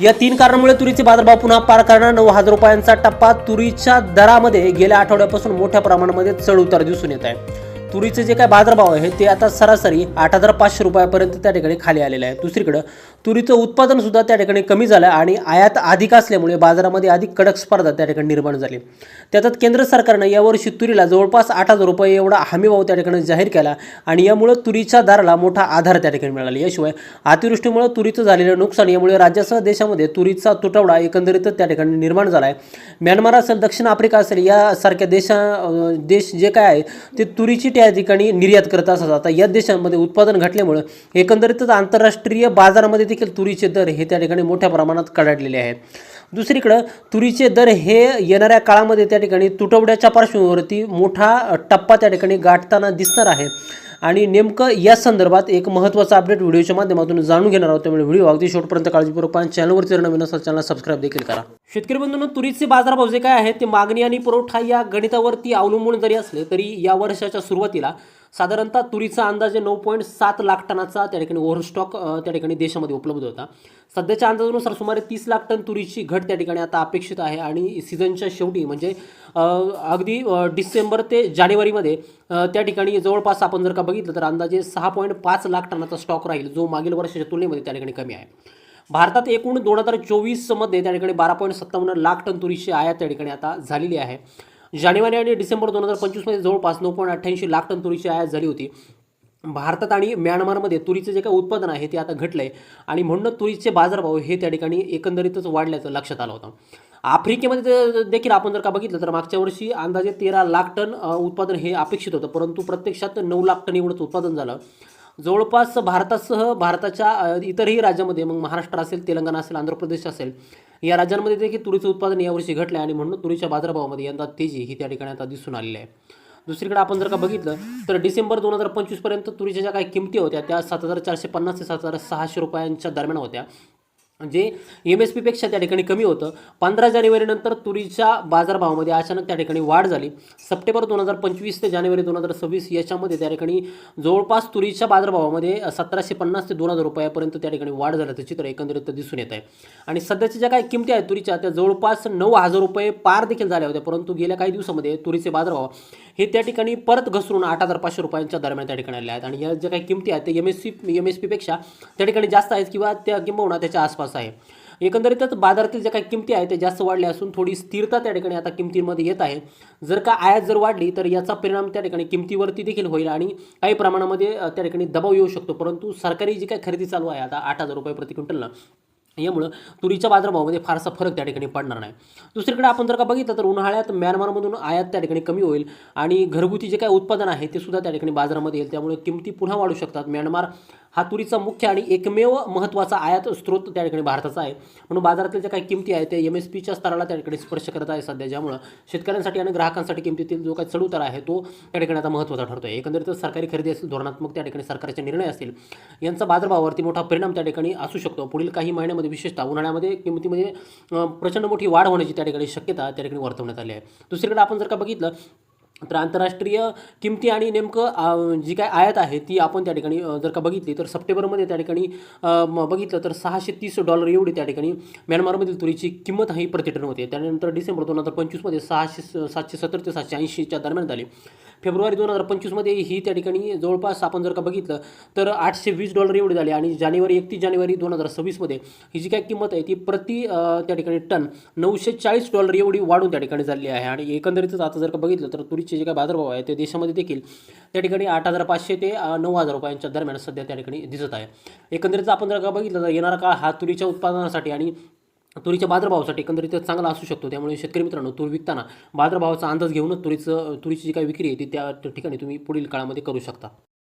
या तीन कारणामुळे तुरीचे बाजारभाव पुन्हा पार करणार. नऊ हजार रुपयांचा टप्पा तुरीच्या दरामध्ये गेल्या आठवड्यापासून मोठ्या प्रमाणामध्ये चढ उतार दिसून येत आहे. तुरीचे जे काय बाजारभाव आहे ते आता सरासरी आठ हजार पाचशे रुपयापर्यंत त्या ठिकाणी खाली आलेलं आहे दुसरीकडं तुरीचं उत्पादन सुद्धा त्या ठिकाणी कमी झालं आणि आयात अधिक असल्यामुळे बाजारामध्ये अधिक कडक स्पर्धा त्या ठिकाणी निर्माण झाली. त्यातच केंद्र सरकारनं यावर्षी तुरीला जवळपास आठ हजार रुपये एवढा हमीभाव त्या ठिकाणी जाहीर केला आणि यामुळे तुरीच्या दराला मोठा आधार त्या ठिकाणी मिळाला. याशिवाय अतिवृष्टीमुळे तुरीचं झालेलं नुकसान यामुळे राज्यासह देशामध्ये तुरीचा तुटवडा एकंदरीतच त्या ठिकाणी निर्माण झाला आहे म्यानमार असेल दक्षिण आफ्रिका असेल यासारख्या देशा देश जे काय आहे ते तुरीची त्या ठिकाणी निर्यात करत असतात. आता या देशांमध्ये उत्पादन घटल्यामुळं एकंदरीतच आंतरराष्ट्रीय बाजारामध्ये देखील तुरीचे दर हे त्या ठिकाणी मोठ्या प्रमाणात कडाडलेले आहेत. दुसरीकडं तुरीचे दर हे येणाऱ्या काळामध्ये त्या ठिकाणी तुटवड्याच्या पार्श्वभूमीवरती मोठा टप्पा त्या ठिकाणी गाठताना दिसणार आहे. आणि नेमकं या संदर्भात एक महत्त्वाचा अपडेट व्हिडिओच्या माध्यमातून जाणून घेणार आहोत. त्यामुळे व्हिडिओ अगदी शेवटपर्यंत काळजीपूर्वक पाहून चॅनलवरती नवीन असेल चॅनल सबस्क्राईब देखील करा. शेतकरी बंधूंनो तुरीचे बाजारभाव जे काय आहेत ते मागणी आणि पुरवठा या गणितावरती अवलंबून जरी असले तरी या वर्षाच्या सुरुवातीला साधारणतः तुरीचा अंदाजे नऊ पॉईंट सात लाख टनाचा त्या ठिकाणी ओव्हरस्टॉक त्या ठिकाणी देशामध्ये उपलब्ध होता. सध्याच्या अंदाजानुसार सुमारे तीस लाख टन तुरीची घट त्या ठिकाणी आता अपेक्षित आहे आणि सीझनच्या शेवटी म्हणजे अगदी डिसेंबर ते जानेवारीमध्ये त्या ठिकाणी जवळपास आपण जर का बघितलं तर अंदाजे सहा पॉईंट पाच लाख टनाचा स्टॉक राहील जो मागील वर्षाच्या तुलनेमध्ये त्या ठिकाणी कमी आहे. भारतात एकूण दोन हजार चोवीसमध्ये त्या ठिकाणी बारा पॉईंट सत्तावन्न लाख टन तुरीची आयात त्या ठिकाणी आता झालेली आहे. जानेवारी आणि डिसेंबर दोन हजार पंचवीसमध्ये जवळपास नऊ पॉईंट अठ्ठ्याऐंशी लाख टन तुरीची आयात झाली होती. भारतात आणि म्यानमारमध्ये तुरीचं जे काही उत्पादन आहे ते आता घटलं आहे आणि म्हणून तुरीचे बाजारभाव हे त्या ठिकाणी एकंदरीतच वाढल्याचं लक्षात आलं होतं. आफ्रिकेमध्ये देखील आपण जर का बघितलं तर मागच्या वर्षी अंदाजे तेरा लाख टन उत्पादन हे अपेक्षित होतं. परंतु प्रत्यक्षात नऊ लाख टन एवढंच उत्पादन झालं. जवळपास भारतासह भारताच्या इतरही राज्यामध्ये मग महाराष्ट्र असेल तेलंगणा असेल आंध्र प्रदेश असेल या राज्यांमध्ये देखील तुरीचं उत्पादन यावर्षी घटलं आहे आणि म्हणून तुरीच्या बाजारभावामध्ये यंदा तेजी ही त्या ठिकाणी आता दिसून आलेली आहे. दुसरीकडे आपण जर का बघितलं तर डिसेंबर दोन हजार पंचवीसपर्यंत तुरीच्या ज्या काही किमती होत्या त्या सात हजार चारशे पन्नास ते सात हजार सहाशे रुपयांच्या दरम्यान होत्या. म्हणजे जे एम एस पीपेक्षा त्या ठिकाणी कमी होतं. पंधरा जानेवारीनंतर तुरीच्या बाजारभावामध्ये अचानक त्या ठिकाणी वाढ झाली. सप्टेंबर दोन हजार पंचवीस ते जानेवारी दोन हजार सव्वीस याच्यामध्ये त्या ठिकाणी जवळपास तुरीच्या बाजारभावामध्ये सतराशे पन्नास ते दोन हजार रुपयापर्यंत त्या ठिकाणी वाढ झाल्याचं चित्र एकंदरीत दिसून येत आहे. आणि सध्याच्या ज्या काही किमती आहेत तुरीच्या त्या जवळपास नऊ हजार रुपये पार देखील झाल्या होत्या. परंतु गेल्या काही दिवसामध्ये तुरीचे बाजारभाव हे त्या ठिकाणी परत घसरून आठ हजार पाचशे रुपयांच्या दरम्यान त्या ठिकाणी आले आहेत. आणि या ज्या काही किमती आहेत ते M S C M S पीपेक्षा त्या ठिकाणी जास्त आहेत किंवा त्या किंबहुना त्याच्या आसपास आहे. एकंदरीतच बाजारातील ज्या काही किमती आहेत त्या जास्त वाढल्या असून थोडी स्थिरता त्या ठिकाणी आता किमतींमध्ये येत आहे. जर का आयात जर वाढली तर याचा परिणाम त्या ठिकाणी किमतीवरती देखील होईल आणि काही प्रमाणामध्ये त्या ठिकाणी दबाव येऊ शकतो. परंतु सरकारी जी काही खरेदी चालू आहे आता आठ हजार रुपये प्रति क्विंटलनं यामुळं तुरीच्या बाजारभावामध्ये फारसा फरक त्या ठिकाणी पडणार नाही. दुसरीकडे आपण जर का बघितलं तर उन्हाळ्यात म्यानमारमधून आयात त्या ठिकाणी कमी होईल आणि घरगुती जे काही उत्पादन आहे ते सुद्धा त्या ठिकाणी बाजारामध्ये येईल. त्यामुळे किमती पुन्हा वाढू शकतात. म्यानमार हा तुरीचा मुख्य आणि एकमेव महत्त्वाचा आयात स्रोत त्या ठिकाणी भारताचा आहे. म्हणून बाजारातील ज्या काही किमती आहेत त्या एम एस पीच्या स्तराला त्या ठिकाणी स्पर्श करत आहे सध्या ज्यामुळं शेतकऱ्यांसाठी आणि ग्राहकांसाठी किमतीतील जो काही चढउतार आहे तो त्या ठिकाणी आता महत्त्वाचा ठरतो आहे एकंदरीत सरकारी खरेदी असेल धोरणात्मक त्या ठिकाणी सरकारचे निर्णय असतील यांचा बाजारभावावरती मोठा परिणाम त्या ठिकाणी असू शकतो. पुढील काही महिन्यामध्ये विशेषतः उन्हाळ्यामध्ये किमतीमध्ये प्रचंड मोठी वाढ होण्याची त्या ठिकाणी शक्यता त्या ठिकाणी वर्तवण्यात आली आहे. दुसरीकडे आपण जर का बघितलं तर आंतरराष्ट्रीय किमती आणि नेमकं जी काय आयात आहे ती आपण त्या ठिकाणी जर का बघितली तर सप्टेंबरमध्ये त्या ठिकाणी बघितलं तर सहाशे तीस डॉलर एवढी त्या ठिकाणी म्यानमारमधील तुरीची किंमत ही प्रतिटन होते. त्यानंतर डिसेंबर दोन हजार पंचवीसमध्ये सहाशे सातशे सत्तर ते सातशे ऐंशीच्या दरम्यान झाली. फेब्रुवारी दोन हजार पंचवीसमध्ये ही त्या ठिकाणी जवळपास आपण जर का बघितलं तर आठशे वीस डॉलर एवढी झाली. आणि जानेवारी एकतीस जानेवारी दोन हजार सव्वीसमध्ये ही जी काय किंमत आहे ती प्रति त्या ठिकाणी टन नऊशे चाळीस डॉलर एवढी वाढून त्या ठिकाणी झालेली आहे. आणि एकंदरीतच आता जर का बघितलं तर तुरीचे जे काय बाजारभाव आहे ते देशामध्ये देखील त्या ठिकाणी आठ हजार पाचशे ते नऊ हजार रुपयांच्या दरम्यान सध्या त्या ठिकाणी दिसत आहे. एकंदरीत आपण जर का बघितलं तर येणारा काळ हा तुरीच्या उत्पादनासाठी आणि तुरीच्या बाजारभावासाठी एकंदरीत चांगला असू शकतो. त्यामुळे शेतकरी मित्रांनो तूर विकताना बाजारभावाचा अंदाज घेऊनच तुरीचं तुरीची जी काही विक्री आहे ती त्या ठिकाणी तुम्ही पुढील काळामध्ये करू शकता.